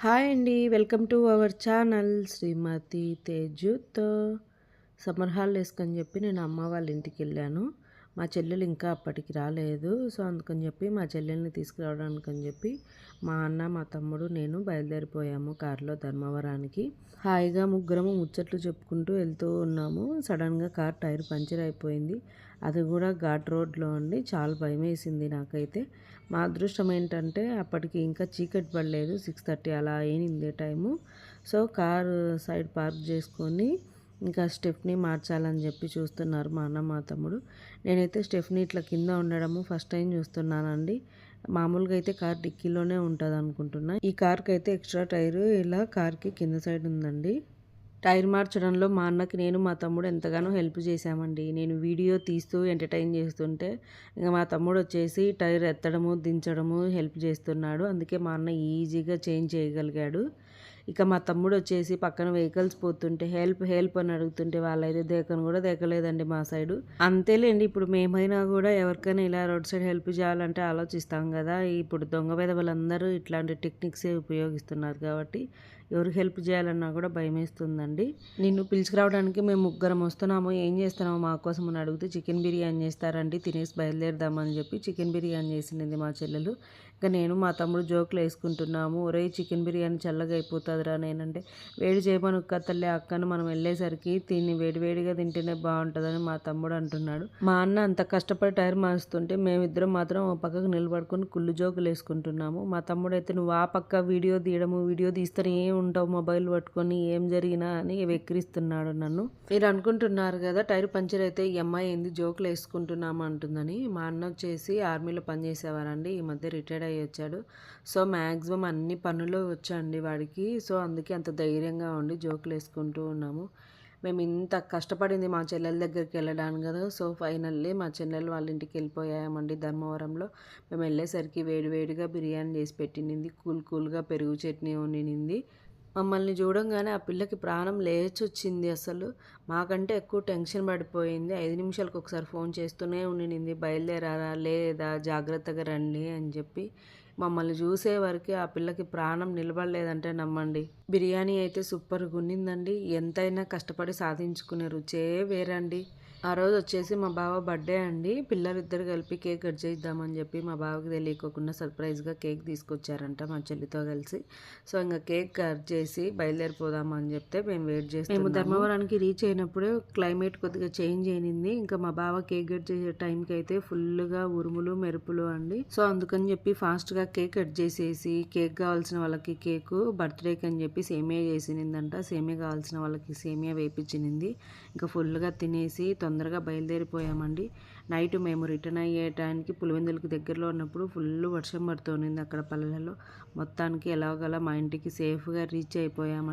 Hi అండి. Welcome to our channel Srimathi తేజుతో. Summer haul అని చెప్పి నేను అమ్మ వాళ్ళ ఇంటికి వెళ్ళాను. మా చెల్లెలు ఇంకా అప్పటికి రాలేదు. సో అందుకని చెప్పి మా చెల్లెల్ని తీసుకురావడానికి అని చెప్పి మా అన్న మా తమ్ముడు నేను బయలుదేరిపోయాము కారులో ధర్మవరానికి. హాయిగా ముగ్గురము ముచ్చట్లు చెప్పుకుంటూ వెళ్తూ ఉన్నాము. సడన్గా కార్ టైర్ పంచర్ అయిపోయింది. అది కూడా ఘాట్ రోడ్లో అండి. చాలా భయం వేసింది నాకైతే. మా అదృష్టం ఏంటంటే అప్పటికి ఇంకా చీకటి పడలేదు. సిక్స్ థర్టీ అలా అయింది time. So car side park చేసుకొని ఇంకా స్టెఫ్ని మార్చాలని చెప్పి చూస్తున్నారు మా అన్న మా తమ్ముడు. నేనైతే స్టెఫ్ని ఇట్లా కింద ఉండడము ఫస్ట్ టైం చూస్తున్నానండి. మామూలుగా అయితే కార్ డిక్కీలోనే ఉంటుంది అనుకుంటున్నా. ఈ కార్కి అయితే ఎక్స్ట్రా టైర్ ఇలా కార్కి కింద సైడ్ ఉందండి. టైర్ మార్చడంలో మా అన్నకి నేను మా తమ్ముడు ఎంతగానో హెల్ప్ చేశామండి. నేను వీడియో తీస్తూ ఎంటర్టైన్ చేస్తుంటే ఇంకా మా తమ్ముడు వచ్చేసి టైర్ ఎత్తడము దించడము హెల్ప్ చేస్తున్నాడు. అందుకే మా అన్న ఈజీగా చేంజ్ చేయగలిగాడు. ఇక మా తమ్ముడు వచ్చేసి పక్కన వెహికల్స్ పోతుంటే హెల్ప్ హెల్ప్ అని అడుగుతుంటే వాళ్ళైతే దేకను కూడా దేకలేదండి మా సైడు. అంతేలేండి ఇప్పుడు మేమైనా కూడా ఎవరికైనా ఇలా రోడ్ సైడ్ హెల్ప్ చేయాలంటే ఆలోచిస్తాం కదా. ఇప్పుడు దొంగ వాళ్ళందరూ ఇట్లాంటి టెక్నిక్సే ఉపయోగిస్తున్నారు కాబట్టి ఎవరు హెల్ప్ చేయాలన్నా కూడా భయం వేస్తుందండి నిన్ను పిలుచుకురావడానికి మేము ముగ్గురం వస్తున్నాము ఏం చేస్తున్నాము మా కోసం అని అడిగితే చికెన్ బిర్యానీ చేస్తారండి తినేసి బయలుదేరదామని చెప్పి చికెన్ బిర్యానీ చేసింది మా చెల్లెలు. ఇంకా నేను మా తమ్ముడు జోకులు వేసుకుంటున్నాము ఒరే చికెన్ బిర్యానీ చల్లగా కదరా నేనంటే. వేడి చేయమని తల్లి అక్కను మనం వెళ్ళేసరికి తిని వేడివేడిగా తింటేనే బాగుంటుందని మా తమ్ముడు అంటున్నాడు. మా అన్న అంత కష్టపడి టైర్ మారుస్తుంటే మేమిద్దరం మాత్రం పక్కకు నిలబడుకొని కుళ్ళు జోకులు వేసుకుంటున్నాము. మా తమ్ముడు అయితే నువ్వు ఆ పక్క వీడియో తీయడము వీడియో తీస్తూనే ఏం ఉంటావు మొబైల్ పట్టుకొని ఏం జరిగినా అని వెక్కిరిస్తున్నాడు నన్ను. మీరు అనుకుంటున్నారు కదా టైర్ పంచర్ అయితే ఈ అమ్మాయి ఏంది జోకులు వేసుకుంటున్నాము అంటుందని. మా అన్న వచ్చేసి ఆర్మీలో పనిచేసేవారండి ఈ మధ్య రిటైర్డ్ అయ్యి వచ్చాడు. సో మ్యాక్సిమం అన్ని పనులు వచ్చండి వాడికి. సో అందుకే అంత ధైర్యంగా ఉండి జోకులు వేసుకుంటూ ఉన్నాము. మేము ఇంత కష్టపడింది మా చెల్లెల దగ్గరికి వెళ్ళడానికి కదా సో ఫైనల్లీ మా చెల్లెలు వాళ్ళ ఇంటికి వెళ్ళిపోయామండి ధర్మవరంలో. మేము వెళ్ళేసరికి వేడివేడిగా బిర్యానీ చేసి పెట్టింది కూల్ కూల్గా పెరుగు చట్నీ వండినింది. మమ్మల్ని చూడంగానే ఆ పిల్లకి ప్రాణం లేచొచ్చింది అసలు. మాకంటే ఎక్కువ టెన్షన్ పడిపోయింది. ఐదు నిమిషాలకు ఒకసారి ఫోన్ చేస్తూనే ఉండినింది బయలుదేరారా లేదా జాగ్రత్తగా రండి అని చెప్పి. మమ్మల్ని చూసే వరకు ఆ పిల్లకి ప్రాణం నిలబడలేదంటే నమ్మండి. బిర్యానీ అయితే సూపర్గా ఉన్నిందండి. ఎంతైనా కష్టపడి సాధించుకునే రుచే వేరండి. ఆ రోజు వచ్చేసి మా బావ బర్త్డే అండి. పిల్లలిద్దరు కలిపి కేక్ కట్ చేద్దామని చెప్పి మా బావకి తెలియకోకుండా సర్ప్రైజ్గా కేక్ తీసుకొచ్చారంట మా చెల్లితో కలిసి. సో ఇంకా కేక్ కట్ చేసి బయలుదేరిపోదామని చెప్తే మేము వెయిట్ చేసి మేము ధర్మవరానికి రీచ్ అయినప్పుడే క్లైమేట్ కొద్దిగా చేంజ్ అయింది ఇంకా మా బావ కేక్ కట్ చేసే టైంకి అయితే ఫుల్గా ఉరుములు మెరుపులు అండి. సో అందుకని చెప్పి ఫాస్ట్గా కేక్ కట్ చేసేసి కేక్ కావాల్సిన వాళ్ళకి కేకు బర్త్డేకి అని చెప్పి సేమియా చేసినిందంట. సేమియా కావాల్సిన వాళ్ళకి సేమియా వేపించినింది ఇంకా ఫుల్గా తినేసి తొందరగా బయలుదేరిపోయామండి. నైట్ మేము రిటర్న్ అయ్యే టైంకి పులివెందులకి దగ్గరలో ఉన్నప్పుడు ఫుల్ వర్షం పడుతుంది అక్కడ పల్లెలలో. మొత్తానికి ఎలాగలా మా ఇంటికి సేఫ్గా రీచ్ అయిపోయామండి.